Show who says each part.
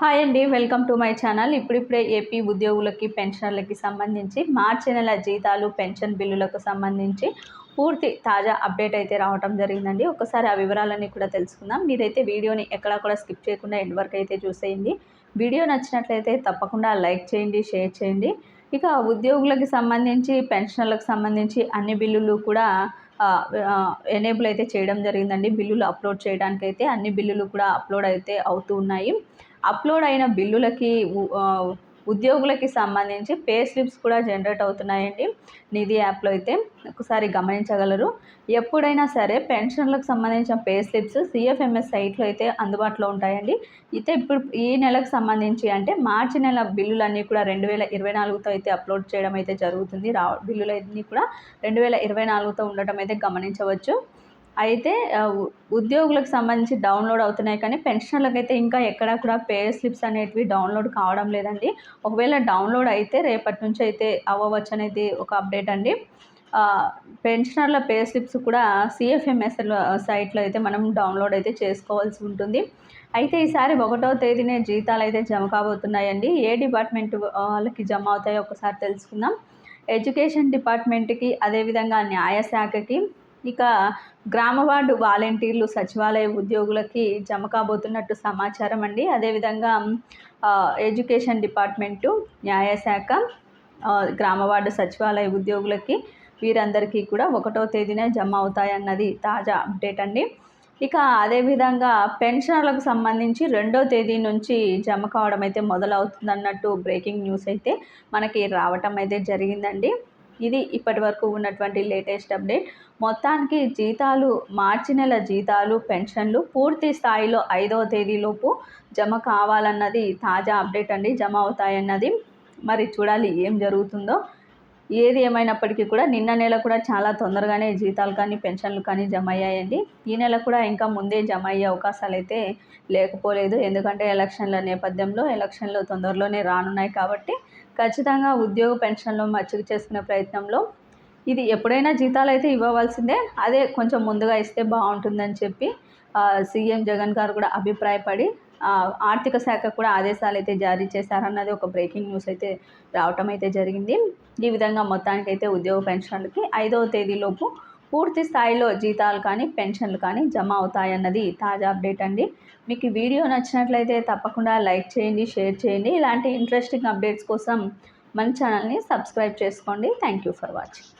Speaker 1: Hi అండి welcome to my channel. ఇప్పుడిప్పుడే AP ఉద్యోగులకి పెన్షనర్లకి సంబంధించి మార్చి నెల జీతాలు పెన్షన్ బిల్లులకు సంబంధించి పూర్తి తాజా అప్డేట్ అయితే రావడం జరిగిందండి. ఒకసారి ఆ వివరాలన్నీ కూడా తెలుసుకుందాం. మీరైతే వీడియోని ఎక్కడా కూడా స్కిప్ చేయకుండా ఎండ్ వరకు అయితే చూసేయండి. వీడియో నచ్చినట్లయితే తప్పకుండా లైక్ చేయండి షేర్ చేయండి. ఇక ఉద్యోగులకు సంబంధించి పెన్షనర్లకు సంబంధించి అన్ని బిల్లులు కూడా ఎనేబుల్ అయితే చేయడం జరిగిందండి. బిల్లులు అప్లోడ్ చేయడానికి అయితే అన్ని బిల్లులు కూడా అప్లోడ్ అయితే అవుతూ ఉన్నాయి. అప్లోడ్ అయిన బిల్లులకి ఉద్యోగులకి సంబంధించి పే స్లిప్స్ కూడా జనరేట్ అవుతున్నాయండి. నిధి యాప్లో అయితే ఒకసారి గమనించగలరు. ఎప్పుడైనా సరే పెన్షన్లకు సంబంధించిన పే స్లిప్స్ సిఎఫ్ఎంఎస్ సైట్లో అయితే అందుబాటులో ఉంటాయండి. అయితే ఇప్పుడు ఈ నెలకు సంబంధించి అంటే మార్చి నెల బిల్లులన్నీ కూడా రెండు వేల ఇరవై నాలుగుతో అయితే అప్లోడ్ చేయడం అయితే జరుగుతుంది. రా బిల్లులన్నీ కూడా రెండు వేల ఇరవై నాలుగుతో ఉండటం అయితే గమనించవచ్చు. అయితే ఉద్యోగులకు సంబంధించి డౌన్లోడ్ అవుతున్నాయి కానీ పెన్షనర్లకు అయితే ఇంకా ఎక్కడా కూడా పే స్లిప్స్ అనేటివి డౌన్లోడ్ కావడం లేదండి. ఒకవేళ డౌన్లోడ్ అయితే రేపటి నుంచి అయితే అవ్వవచ్చు అనేది ఒక అప్డేట్ అండి. పెన్షనర్ల పే స్లిప్స్ కూడా సిఎఫ్ఎంఎస్ఎల్ సైట్లో అయితే మనం డౌన్లోడ్ అయితే చేసుకోవాల్సి ఉంటుంది. అయితే ఈసారి ఒకటో తేదీనే జీతాలు అయితే జమ కాబోతున్నాయండి. ఏ డిపార్ట్మెంట్ వాళ్ళకి జమ అవుతాయో ఒకసారి తెలుసుకుందాం. ఎడ్యుకేషన్ డిపార్ట్మెంట్కి అదేవిధంగా న్యాయశాఖకి ఇక గ్రామ వార్డు వాలంటీర్లు సచివాలయ ఉద్యోగులకి జమ కాబోతున్నట్టు సమాచారం అండి. అదేవిధంగా ఎడ్యుకేషన్ డిపార్ట్మెంటు న్యాయశాఖ గ్రామ వార్డు సచివాలయ ఉద్యోగులకి వీరందరికీ కూడా ఒకటో తేదీన జమ అవుతాయన్నది తాజా అప్డేట్ అండి. ఇక అదేవిధంగా పెన్షనర్లకు సంబంధించి రెండో తేదీ నుంచి జమ కావడం అయితే మొదలవుతుందన్నట్టు బ్రేకింగ్ న్యూస్ అయితే మనకి రావటం అయితే జరిగిందండి. ఇది ఇప్పటి వరకు ఉన్నటువంటి లేటెస్ట్ అప్డేట్. మొత్తానికి జీతాలు మార్చి నెల జీతాలు పెన్షన్లు పూర్తి స్థాయిలో ఐదవ తేదీలోపు జమ కావాలన్నది తాజా అప్డేట్ అండి. జమ అవుతాయన్నది మరి చూడాలి ఏం జరుగుతుందో. ఏది ఏమైనప్పటికీ కూడా నిన్న నెల కూడా చాలా తొందరగానే జీతాలు కానీ పెన్షన్లు కానీ జమ అయ్యాయండి. ఈ నెల కూడా ఇంకా ముందే జమ అయ్యే అవకాశాలు అయితే లేకపోలేదు. ఎందుకంటే ఎలక్షన్ల నేపథ్యంలో ఎలక్షన్లు తొందరలోనే రానున్నాయి కాబట్టి ఖచ్చితంగా ఉద్యోగ పెన్షన్లో మచ్చిక చేసుకునే ప్రయత్నంలో ఇది ఎప్పుడైనా జీతాలు అయితే ఇవ్వవలసిందే అదే కొంచెం ముందుగా ఇస్తే బాగుంటుందని చెప్పి సీఎం జగన్ గారు కూడా అభిప్రాయపడి ఆర్థిక శాఖ కూడా ఆదేశాలు అయితే జారీ చేశారన్నది ఒక బ్రేకింగ్ న్యూస్ అయితే రావటం అయితే జరిగింది. ఈ విధంగా మొత్తానికి అయితే ఉద్యోగ పెన్షన్లకి ఐదవ తేదీలోపు పూర్తి స్థాయిలో జీతాలు కానీ పెన్షన్లు కానీ జమ అవుతాయన్నది తాజా అప్డేట్ అండి. మీకు వీడియో నచ్చినట్లయితే తప్పకుండా లైక్ చేయండి షేర్ చేయండి. ఇలాంటి ఇంట్రెస్టింగ్ అప్డేట్స్ కోసం మన ఛానల్ని సబ్స్క్రైబ్ చేసుకోండి. Thank you for watching.